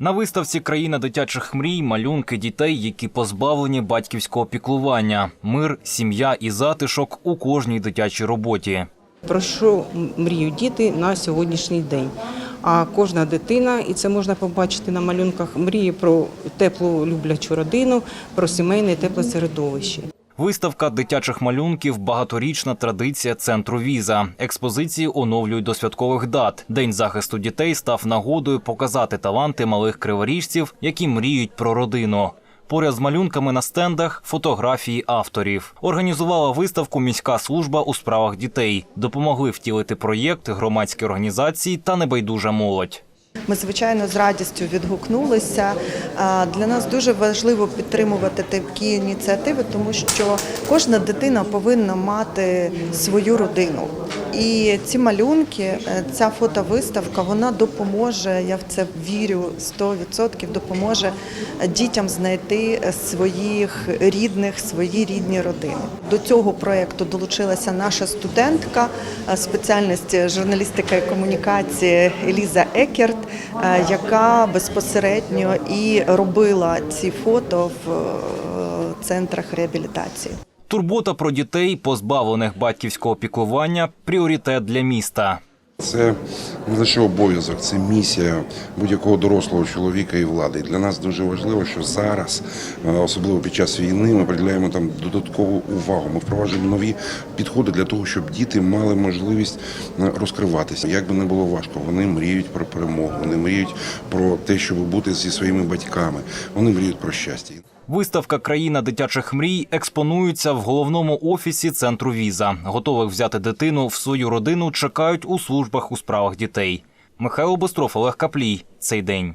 На виставці Країна дитячих мрій малюнки дітей, які позбавлені батьківського піклування, мир, сім'я і затишок у кожній дитячій роботі. Про що мріють діти на сьогоднішній день? А кожна дитина, і це можна побачити на малюнках, мріє про теплу люблячу родину, про сімейне тепле середовище. Виставка дитячих малюнків багаторічна традиція центру віза. Експозиції оновлюють до святкових дат. День захисту дітей став нагодою показати таланти малих криворіжців, які мріють про родину. Поряд з малюнками на стендах фотографії авторів. Організувала виставку міська служба у справах дітей. Допомогли втілити проєкт громадські організації та небайдужа молодь. Ми звичайно з радістю відгукнулися. Для нас дуже важливо підтримувати такі ініціативи, тому що кожна дитина повинна мати свою родину. І ці малюнки, е, ця фотовиставка, вона допоможе. Я в це вірю 100%, допоможе дітям знайти своїх рідних, свої рідні родини. До цього проєкту долучилася наша студентка е, спеціальності журналістика і комунікації Еліза Екерт, е, яка безпосередньо і робила ці фото в е, центрах реабілітації. Турбота про дітей, позбавлених батьківського піклування пріоритет для міста. Це не лише обов'язок, це місія будь-якого дорослого чоловіка і влади. Для нас дуже важливо, що зараз, е, особливо під час війни, ми приділяємо там додаткову увагу. Ми впроваджуємо нові підходи для того, щоб діти мали можливість е, розкриватися. Як би не було важко, вони мріють про перемогу, вони мріють про те, щоб бути зі своїми батьками. Вони мріють про щастя. Виставка Країна дитячих мрій експонується в головному офісі центру віза. Готових взяти дитину в свою родину чекають у службах у справах дітей. Михайло Бостров, Олег Каплій. Цей день.